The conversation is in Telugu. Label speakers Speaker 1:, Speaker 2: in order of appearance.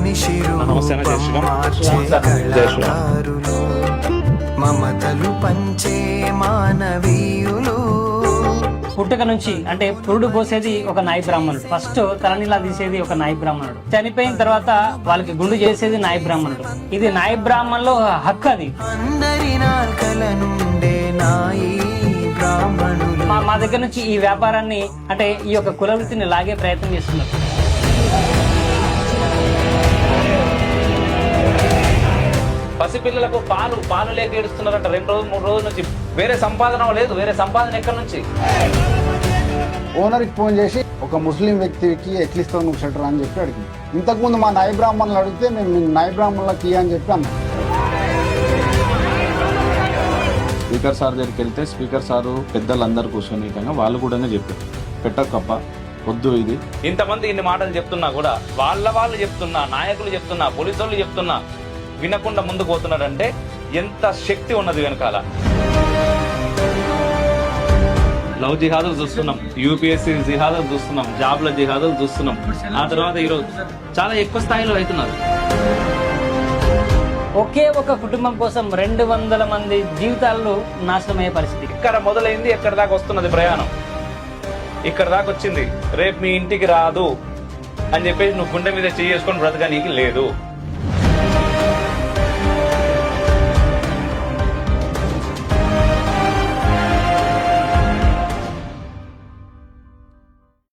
Speaker 1: మనిషి మమతలు పంచే మానవీయులు.
Speaker 2: పుట్టుక నుంచి అంటే పురుడు పోసేది ఒక నాయి బ్రాహ్మణుడు. ఫస్ట్ తలనిలా తీసేది ఒక నాయి బ్రాహ్మణుడు. చనిపోయిన తర్వాత వాళ్ళకి గుండు చేసేది నాయి బ్రాహ్మణుడు. ఇది నాయి బ్రాహ్మణులో హక్కు అది.
Speaker 1: అందరి నాల్కల నుండే నాయి
Speaker 2: మా దగ్గర నుంచి ఈ వ్యాపారాన్ని అంటే ఈ యొక్క కుల వృత్తిని లాగే ప్రయత్నం చేస్తున్నారు.
Speaker 3: పసిపిల్లలకు పాలు పాలు లేక ఏడుస్తున్నారంట. రెండు రోజులు మూడు రోజుల నుంచి వేరే సంపాదన లేదు. వేరే సంపాదన ఎక్కడి నుంచి?
Speaker 4: ఓనర్కి ఫోన్ చేసి ఒక ముస్లిం వ్యక్తికి ఎట్లిస్తావు నువ్వు షటర్ అని చెప్పి అడిగింది. ఇంతకుముందు మా నాయ బ్రాహ్మణులు అడిగితే మేము మీ నాయ బ్రాహ్మణులకి అని చెప్పి అన్నాం.
Speaker 5: స్పీకర్ సార్ దగ్గరికి వెళ్తే స్పీకర్ సారు పెద్దలు అందరు కూర్చొని విధంగా వాళ్ళు కూడా చెప్పారు. పెట్టకప్ప వద్దు ఇది.
Speaker 3: ఇంతమంది ఇన్ని మాటలు చెప్తున్నా కూడా వాళ్ళ వాళ్ళు చెప్తున్నా నాయకులు చెప్తున్నా పోలీసు వాళ్ళు చెప్తున్నా వినకుండా ముందుకు పోతున్నారంటే ఎంత శక్తి ఉన్నది వెనకాల. లవ్ జిహాదులు చూస్తున్నాం యూపీఎస్సీ జిహాదులు చూస్తున్నాం జాబ్ల జిహాదులు చూస్తున్నాం. ఆ తర్వాత ఈరోజు చాలా ఎక్కువ స్థాయిలో అవుతున్నారు.
Speaker 2: ఒకే ఒక కుటుంబం కోసం రెండు వందల మంది జీవితాలు నాశనమయ్యే పరిస్థితి.
Speaker 3: ఇక్కడ మొదలైంది ఎక్కడ దాకా వస్తున్నది ప్రయాణం. ఇక్కడ దాకా వచ్చింది రేపు మీ ఇంటికి రాదు అని చెప్పేసి నువ్వు గుండె మీద చేసుకొని బ్రతకనీకి లేదు.